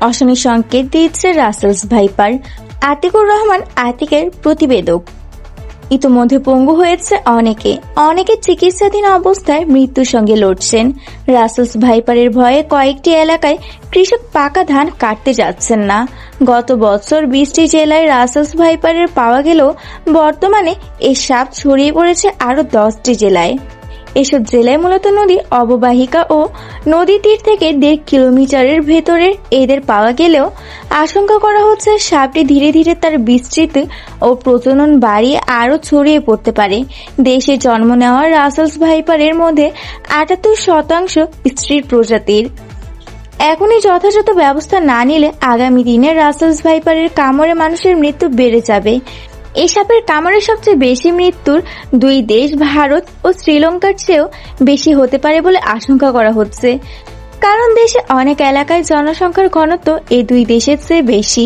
অশনি সংকেত দিচ্ছে Russell's viper, Atikur Rahman আতিকের প্রতিবেদক। ইতোমধ্যে পঙ্গু হয়েছে অনেকে। অনেকে চিকিৎসাধীন অবস্থায় মৃত্যুর সঙ্গে লড়ছেন। রাসেলস ভাইপারের ভয়ে কয়েকটি এলাকায় কৃষক পাকা ধান কাটতে যাচ্ছেন না। গত বছর বিশটি জেলায় রাসেলস ভাইপারের পাওয়া গেলেও বর্তমানে এই সাপ ছড়িয়ে পড়েছে আরও দশটি জেলায়। এসব জেলায় মূলত নদী অববাহিকা ও নদী তীর থেকে দেড় কিলোমিটারের ভেতরে এদের পাওয়া গেলেও আশঙ্কা করা হচ্ছে সাপটি ধীরে ধীরে তার বিস্তৃতি ও প্রজনন বাড়িয়ে আরও ছড়িয়ে পড়তে পারে। দেশে জন্ম নেওয়া রাসেলস ভাইপারের মধ্যে আটাত্তর শতাংশ স্ত্রীর প্রজাতির। এখনই যথাযথ ব্যবস্থা না নিলে আগামী দিনে রাসেলস ভাইপারের কামড়ে মানুষের মৃত্যু বেড়ে যাবে। এই সাপের কামড়ে সবচেয়ে বেশি মৃত্যুর দুই দেশ, ভারত ও শ্রীলঙ্কার চেয়েও বেশি হতে পারে বলে আশঙ্কা করা হচ্ছে। কারণ দেশে অনেক এলাকায় জনসংখ্যার ঘনত্ব এই দুই দেশের চেয়ে বেশি।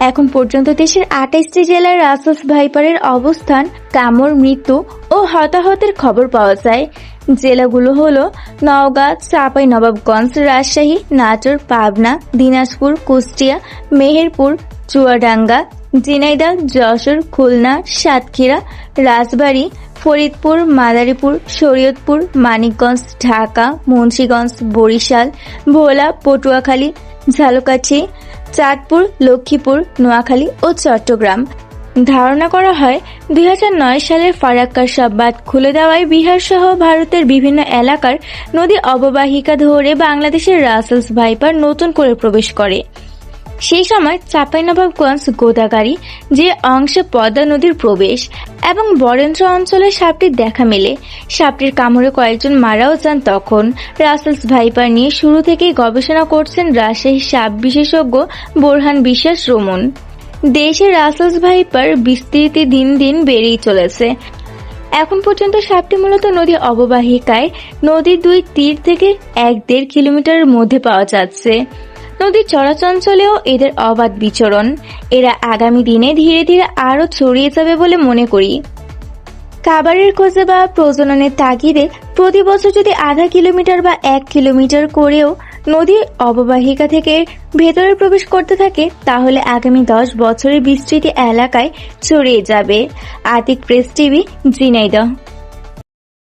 এখন পর্যন্ত দেশের আঠাইশটি জেলায় রাসেলস ভাইপারের অবস্থান কামড় মৃত্যু ও হতাহতের খবর পাওয়া যায়। জেলাগুলো হলো নওগাঁ, চাঁপাই, নবাবগঞ্জ, রাজশাহী, নাটোর, পাবনা, দিনাজপুর, কুষ্টিয়া, মেহেরপুর, চুয়াডাঙ্গা ঝিনাইদহ, যশোর, খুলনা, সাতক্ষীরা, রাজবাড়ী, ফরিদপুর, মাদারীপুর, শরীয়তপুর, মানিকগঞ্জ, ঢাকা, মুন্সীগঞ্জ, বরিশাল, ভোলা, পটুয়াখালী, ঝালকাঠি, চাঁদপুর, লক্ষ্মীপুর, নোয়াখালী ও চট্টগ্রাম। ধারণা করা হয়, দুই নয় সালের ফারাক্কার সব বাঁধ খুলে দেওয়ায় বিহার সহ ভারতের বিভিন্ন এলাকার নদী অববাহিকা ধরে বাংলাদেশের রাসেলস ভাইপার নতুন করে প্রবেশ করে। সেই সময় চাঁপাইনবাবগঞ্জ গোদাগাড়ি যে অংশে পদ্মা নদীর প্রবেশ এবং বরেন্দ্র অঞ্চলে সাপটির দেখা মেলে, সাপটির কামড়ে কয়েকজন মারাও যান তখন। রাসেলস ভাইপার নিয়ে শুরু থেকেই গবেষণা করছেন রাজশাহী সাপ বিশেষজ্ঞ বোরহান বিশ্বাস রমন। দেশে রাসেলস ভাইপার বিস্তৃতি দিন দিন বেড়েই চলেছে। এখন পর্যন্ত সাপটি মূলত নদী অববাহিকায় নদীর দুই তীর থেকে এক দেড় কিলোমিটারের মধ্যে পাওয়া যাচ্ছে। নদীর চরাচঞ্চলেও এদের অবাধ বিচরণ। এরা আগামী দিনে ধীরে ধীরে আরও ছড়িয়ে যাবে বলে মনে করি। খাবারের খোঁজে বা প্রজননের তাগিদে প্রতি বছর যদি আধা কিলোমিটার বা এক কিলোমিটার করেও নদীর অববাহিকা থেকে ভেতরে প্রবেশ করতে থাকে, তাহলে আগামী দশ বছরের বিস্তৃতি এলাকায় ছড়িয়ে যাবে। Atik press TV, Jhenaidah.